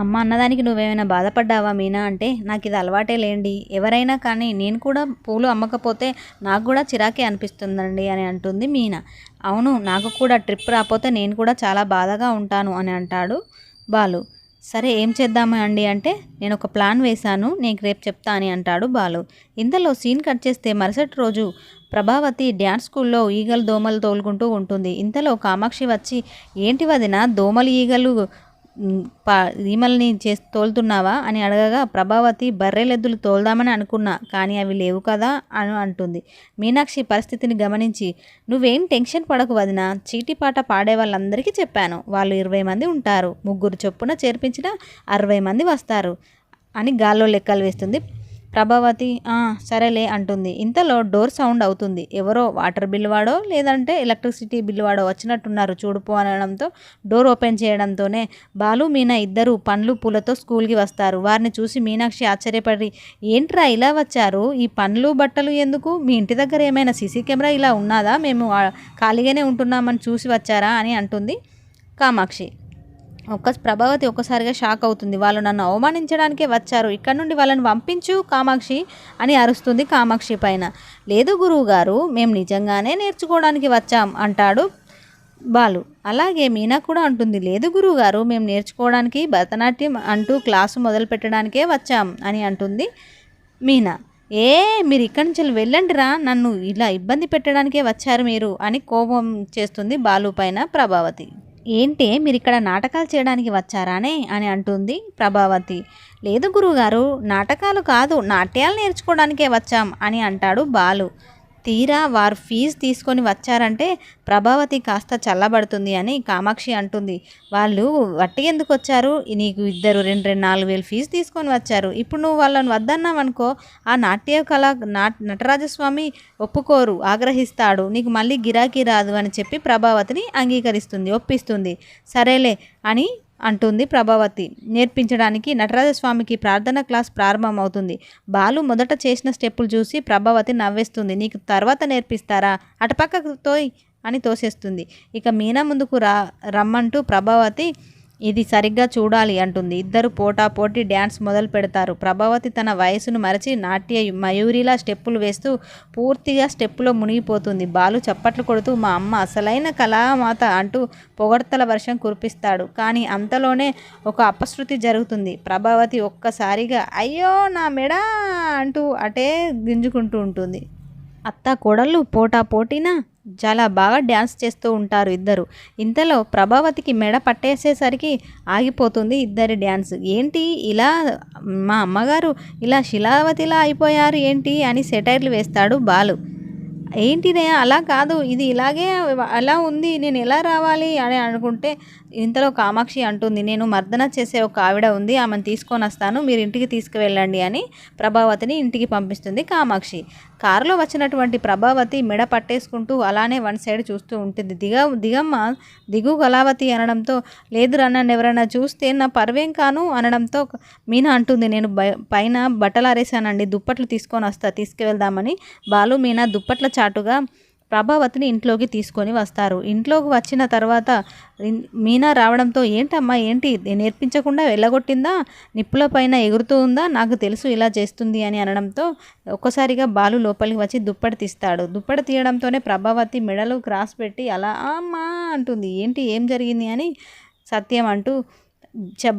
అమ్మ అన్నదానికి నువ్వేమైనా బాధపడ్డావా మీనా అంటే నాకు ఇది అలవాటే లేండి. ఎవరైనా కానీ నేను కూడా పూలు అమ్మకపోతే నాకు కూడా చిరాకే అనిపిస్తుందండి అని అంటుంది మీనా. అవును నాకు కూడా ట్రిప్ రాకపోతే నేను కూడా చాలా బాధగా ఉంటాను అని అంటాడు బాలు. సరే ఏం చేద్దామా అండి అంటే నేను ఒక ప్లాన్ వేశాను నీకు రేపు చెప్తా అని అంటాడు బాలు. ఇంతలో సీన్ కట్ చేస్తే మరుసటి రోజు ప్రభావతి డ్యాన్స్ స్కూల్లో ఈగలు దోమలు తోలుకుంటూ ఉంటుంది. ఇంతలో కామాక్షి వచ్చి ఏంటి వదిన దోమలు ఈగలు పా ఈమల్ని చే తోలుతున్నావా అని అడగగా ప్రభావతి బర్రెలెద్దులు తోలుదామని అనుకున్నా కానీ అవి లేవు కదా అని అంటుంది. మీనాక్షి పరిస్థితిని గమనించి నువ్వేం టెన్షన్ పడకు వదిన చీటిపాట పాడే వాళ్ళందరికీ చెప్పాను. వాళ్ళు ఇరవై మంది ఉంటారు. ముగ్గురు చొప్పున చేర్పించిన అరవై మంది వస్తారు అని గాల్లో లెక్కలు వేస్తుంది ప్రభావతి సరేలే అంటుంది. ఇంతలో డోర్ సౌండ్ అవుతుంది. ఎవరో వాటర్ బిల్ వాడో లేదంటే ఎలక్ట్రిసిటీ బిల్ వాడో వచ్చినట్టున్నారు చూడుపో అనడంతో డోర్ ఓపెన్ చేయడంతోనే బాలు మీనా ఇద్దరు పండ్లు పూలతో స్కూల్కి వస్తారు. వారిని చూసి మీనాక్షి ఆశ్చర్యపడి ఏంట్రా ఇలా వచ్చారు? ఈ పండ్లు బట్టలు ఎందుకు? మీ ఇంటి దగ్గర ఏమైనా సీసీ కెమెరా ఇలా ఉన్నదా? మేము ఖాళీగానే ఉంటున్నామని చూసి వచ్చారా? అని అంటుంది కామాక్షి. ఒక్క ప్రభావతి ఒక్కసారిగా షాక్ అవుతుంది. వాళ్ళు నన్ను అవమానించడానికే వచ్చారు. ఇక్కడ నుండి వాళ్ళని పంపించు కామాక్షి అని అరుస్తుంది కామాక్షి పైన. లేదు గురువు గారు మేము నిజంగానే నేర్చుకోవడానికి వచ్చాం అంటాడు బాలు. అలాగే మీనా కూడా అంటుంది. లేదు గురువు గారు మేము నేర్చుకోవడానికి భరతనాట్యం అంటూ క్లాసు మొదలు పెట్టడానికే వచ్చాం అని అంటుంది మీనా. ఏ మీరు ఇక్కడి నుంచి వెళ్ళండి రా నన్ను ఇలా ఇబ్బంది పెట్టడానికే వచ్చారు మీరు అని కోపం చేస్తుంది బాలు పైన ప్రభావతి. ఏంటే మీరు ఇక్కడ నాటకాలు చేయడానికి వచ్చారానే అని అంటుంది ప్రభావతి. లేదు గురువుగారు నాటకాలు కాదు నాట్యాలు నేర్చుకోవడానికే వచ్చాం అని అంటాడు బాలు. తీరా వారు ఫీజు తీసుకొని వచ్చారంటే ప్రభావతి కాస్త చల్లబడుతుంది అని కామాక్షి అంటుంది. వాళ్ళు వట్టి ఎందుకు వచ్చారు? నీకు ఇద్దరు రెండు రెండు నాలుగు వేలు ఫీజు తీసుకొని వచ్చారు. ఇప్పుడు నువ్వు వాళ్ళని వద్దన్నావనుకో ఆ నాట్య కళ నాట్ నటరాజస్వామి ఒప్పుకోరు ఆగ్రహిస్తాడు. నీకు మళ్ళీ గిరాకీ రాదు అని చెప్పి ప్రభావతిని అంగీకరిస్తుంది ఒప్పిస్తుంది. సరేలే అని అంటుంది ప్రభావతి. నేర్పించడానికి నటరాజస్వామికి ప్రార్థన క్లాస్ ప్రారంభమవుతుంది. బాలు మొదట చేసిన స్టెప్పులు చూసి ప్రభావతి నవ్వేస్తుంది. నీకు తర్వాత నేర్పిస్తారా? అటుపక్కతో అని తోసేస్తుంది. ఇక మీనా ముందుకు రా రమ్మంటూ ప్రభావతి ఇది సరిగ్గా చూడాలి అంటుంది. ఇద్దరు పోటాపోటీ డ్యాన్స్ మొదలు పెడతారు. ప్రభావతి తన వయసును మరచి నాట్య మయూరిలా స్టెప్పులు వేస్తూ పూర్తిగా స్టెప్పులో మునిగిపోతుంది. బాలు చప్పట్లు కొడుతూ మా అమ్మ అసలైన కళామాత అంటూ పొగడ్తల వర్షం కురిపిస్తాడు. కానీ అంతలోనే ఒక అపశృతి జరుగుతుంది. ప్రభావతి ఒక్కసారిగా అయ్యో నా మెడ అంటూ అటే గింజుకుంటూ ఉంటుంది. అత్త కోడళ్ళు పోటా పోటీన చాలా బాగా డ్యాన్స్ చేస్తూ ఉంటారు ఇద్దరు. ఇంతలో ప్రభావతికి మెడ పట్టేసేసరికి ఆగిపోతుంది ఇద్దరి డ్యాన్స్. ఏంటి ఇలా మా అమ్మగారు ఇలా శిలావతిలా అయిపోయారు ఏంటి అని సెటైర్లు వేస్తాడు బాలు. ఏంటిదే అలా కాదు ఇది ఇలాగే అలా ఉంది నేను ఎలా రావాలి అని అనుకుంటే ఇంతలో కామాక్షి అంటుంది నేను మర్దన చేసే ఒక ఆవిడ ఉంది ఆమెను తీసుకొని వస్తాను మీరు ఇంటికి తీసుకువెళ్ళండి అని ప్రభావతిని ఇంటికి పంపిస్తుంది కామాక్షి. కారులో వచ్చినటువంటి ప్రభావతి మెడ పట్టేసుకుంటూ అలానే వన్ సైడ్ చూస్తూ ఉంటుంది. దిగ దిగమ్మ దిగు కళావతి అనడంతో లేదురా నన్ను ఎవరైనా చూస్తే నా పర్వేం కాను అనడంతో మీనా అంటుంది. నేను పైన బట్టలు ఆరేసానండి దుప్పట్లు తీసుకొని వస్తా తీసుకువెళ్దామని. బాలు మీనా దుప్పట్ల చాటుగా ప్రభావతిని ఇంట్లోకి తీసుకొని వస్తారు. ఇంట్లోకి వచ్చిన తర్వాత మీనా రావడంతో ఏంటమ్మా ఏంటి? నేర్పించకుండా వెళ్ళగొట్టిందా? నిప్పుల పైన ఎగురుతూ ఉందా? నాకు తెలుసు ఇలా చేస్తుంది అని అనడంతో ఒక్కసారిగా బాలు లోపలికి వచ్చి దుప్పటి తీస్తాడు. దుప్పటి తీయడంతోనే ప్రభావతి మెడలు క్రాస్ పెట్టి అలా అమ్మా అంటుంది. ఏంటి? ఏం జరిగింది? అని సత్యం అంటూ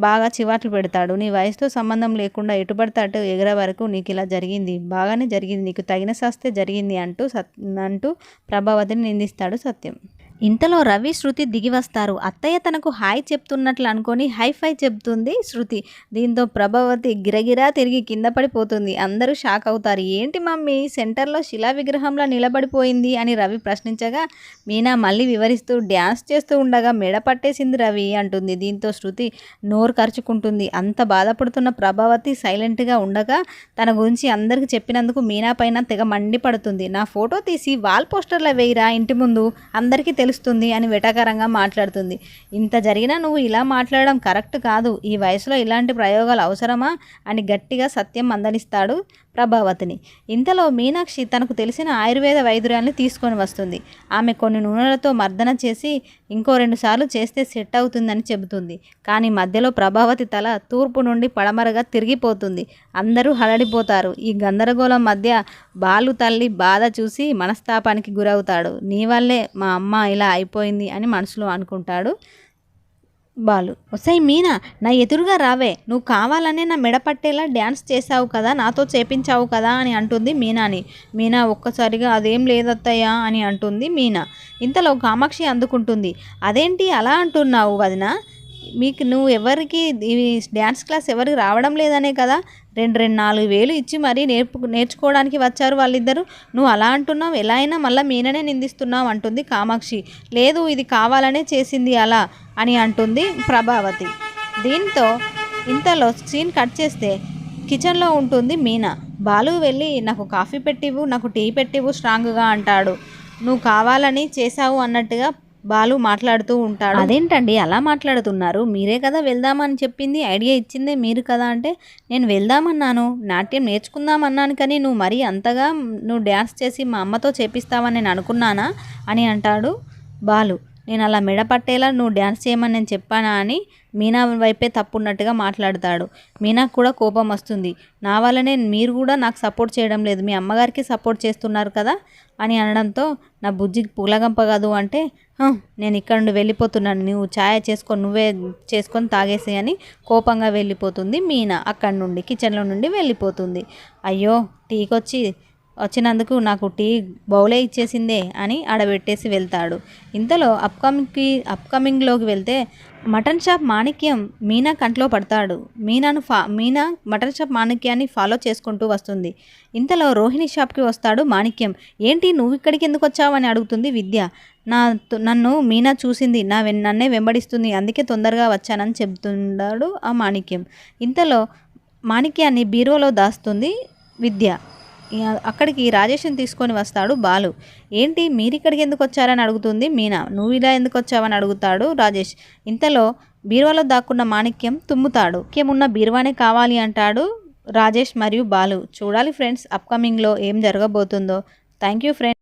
బాగా చివాట్లు పెడతాడు. నీ వయసుతో సంబంధం లేకుండా ఎటు అటు ఎగరే వరకు నీకు ఇలా జరిగింది. బాగానే జరిగింది. నీకు తగిన శాస్తే జరిగింది అంటూ సత్ అంటూ ప్రభావతిని నిందిస్తాడు సత్యం. ఇంతలో రవి శృతి దిగి వస్తారు. అత్తయ్య తనకు హాయ్ చెప్తున్నట్లు అనుకొని హై ఫై చెప్తుంది శృతి. దీంతో ప్రభావతి గిరగిరా తిరిగి కింద పడిపోతుంది. అందరూ షాక్ అవుతారు. ఏంటి మమ్మీ సెంటర్లో శిలా విగ్రహంలో నిలబడిపోయింది? అని రవి ప్రశ్నించగా మీనా మళ్ళీ వివరిస్తూ డ్యాన్స్ చేస్తూ ఉండగా మెడ పట్టేసింది రవి అంటుంది. దీంతో శృతి నోరు ఖర్చుకుంటుంది అంత బాధపడుతున్న ప్రభావతి సైలెంట్గా ఉండగా తన గురించి అందరికీ చెప్పినందుకు మీనా పైన తెగ మండిపడుతుంది. నా ఫోటో తీసి వాల్ పోస్టర్లో వేయిరా ఇంటి ముందు. అందరికీ తెలుసు పిలుస్తుంది అని వెటకరంగా మాట్లాడుతుంది. ఇంత జరిగినా నువ్వు ఇలా మాట్లాడడం కరెక్ట్ కాదు. ఈ వయసులో ఇలాంటి ప్రయోగాలు అవసరమా? అని గట్టిగా సత్యం మందలిస్తాడు ప్రభావతిని. ఇంతలో మీనాక్షి తనకు తెలిసిన ఆయుర్వేద వైద్యురాన్ని తీసుకొని వస్తుంది. ఆమె కొన్ని నూనెలతో మర్దన చేసి ఇంకో రెండు సార్లు చేస్తే సెట్ అవుతుందని చెబుతుంది. కానీ మధ్యలో ప్రభావతి తల తూర్పు నుండి పడమరగా తిరిగిపోతుంది. అందరూ హడడిపోతారు ఈ గందరగోళం మధ్య బాలు తల్లి బాధ చూసి మనస్తాపానికి గురవుతాడు. నీ వల్లే మా అమ్మ ఇలా అయిపోయింది అని మనసులో అనుకుంటాడు. బాలు వసాయి మీనా నా ఎదురుగా రావే. నువ్వు కావాలనే నా మెడ పట్టేలా డ్యాన్స్ చేసావు కదా నాతో చేపించావు కదా అని అంటుంది మీనాని. మీనా ఒక్కసారిగా అదేం లేదత్తయ్యా అని అంటుంది మీనా. ఇంతలో కామాక్షి అందుకుంటుంది. అదేంటి అలా అంటున్నావు వదిన? మీకు నువ్వు ఎవరికి ఈ డ్యాన్స్ క్లాస్ ఎవరికి రావడం లేదనే కదా? రెండు రెండు నాలుగు వేలు ఇచ్చి మరీ నేర్పు నేర్చుకోవడానికి వచ్చారు వాళ్ళిద్దరు. నువ్వు అలా అంటున్నావు ఎలా అయినా మళ్ళీ మీననే నిందిస్తున్నావు అంటుంది కామాక్షి. లేదు ఇది కావాలనే చేసింది అలా అని అంటుంది ప్రభావతి. దీంతో ఇంతలో సీన్ కట్ చేస్తే కిచెన్లో ఉంటుంది మీనా. బాలు వెళ్ళి నాకు కాఫీ పెట్టివు నాకు టీ పెట్టివు స్ట్రాంగ్గా అంటాడు. నువ్వు కావాలని చేశావు అన్నట్టుగా బాలు మాట్లాడుతూ ఉంటాడు. అదేంటండి? అలా మాట్లాడుతున్నారు. మీరే కదా వెళ్దామని చెప్పింది ఐడియా ఇచ్చిందే మీరు కదా అంటే నేను వెళ్దామన్నాను. నాట్యం నేర్చుకుందామన్నాను కానీ నువ్వు మరీ అంతగా నువ్వు డ్యాన్స్ చేసి మా అమ్మతో చేపిస్తావని నేను అనుకున్నానా అని అంటాడు బాలు. నేను అలా మెడ పట్టేలా నువ్వు డ్యాన్స్ చేయమని నేను చెప్పానా అని మీనా వైపే తప్పున్నట్టుగా మాట్లాడతాడు. మీనాకు కూడా కోపం వస్తుంది. నా వల్లనే మీరు కూడా నాకు సపోర్ట్ చేయడం లేదు. మీ అమ్మగారికి సపోర్ట్ చేస్తున్నారు కదా? అని అనడంతో నా బుజ్జికి పూలగంప కాదు అంటే నేను ఇక్కడ నుండి వెళ్ళిపోతున్నాను. నువ్వు ఛాయ చేసుకొని నువ్వే చేసుకొని తాగేసి అని కోపంగా వెళ్ళిపోతుంది మీనా. అక్కడి నుండి కిచెన్లో నుండి వెళ్ళిపోతుంది. అయ్యో టీకొచ్చి వచ్చినందుకు నాకు టీ బౌలే ఇచ్చేసిందే అని ఆడబెట్టేసి వెళ్తాడు. ఇంతలో అప్కమింగ్కి అప్కమింగ్లోకి వెళ్తే మటన్ షాప్ మాణిక్యం మీనా కంట్లో పడతాడు. మీనాను ఫా మీనా మటన్ షాప్ మాణిక్యాన్ని ఫాలో చేసుకుంటూ వస్తుంది. ఇంతలో రోహిణి షాప్కి వస్తాడు మాణిక్యం. ఏంటి నువ్వు ఇక్కడికి ఎందుకు వచ్చావు? అని అడుగుతుంది విద్య. నా నన్ను మీనా చూసింది. నా వెన్ నన్నే వెంబడిస్తుంది. అందుకే తొందరగా వచ్చానని చెబుతున్నాడు ఆ మాణిక్యం. ఇంతలో మాణిక్యాన్ని బీరువాలో దాస్తుంది విద్య. అక్కడికి రాజేష్ని తీసుకొని వస్తాడు బాలు. ఏంటి మీరిక్కడికి ఎందుకు వచ్చారని అడుగుతుంది మీనా. నువ్వు ఇలా ఎందుకు వచ్చావని అడుగుతాడు రాజేష్. ఇంతలో బీరువాలో దాక్కున్న మాణిక్యం తుమ్ముతాడు. ముఖ్యం ఉన్న బీరువానే కావాలి అంటాడు రాజేష్ మరియు బాలు. చూడాలి ఫ్రెండ్స్ అప్కమింగ్లో ఏం జరగబోతుందో. Thank you friends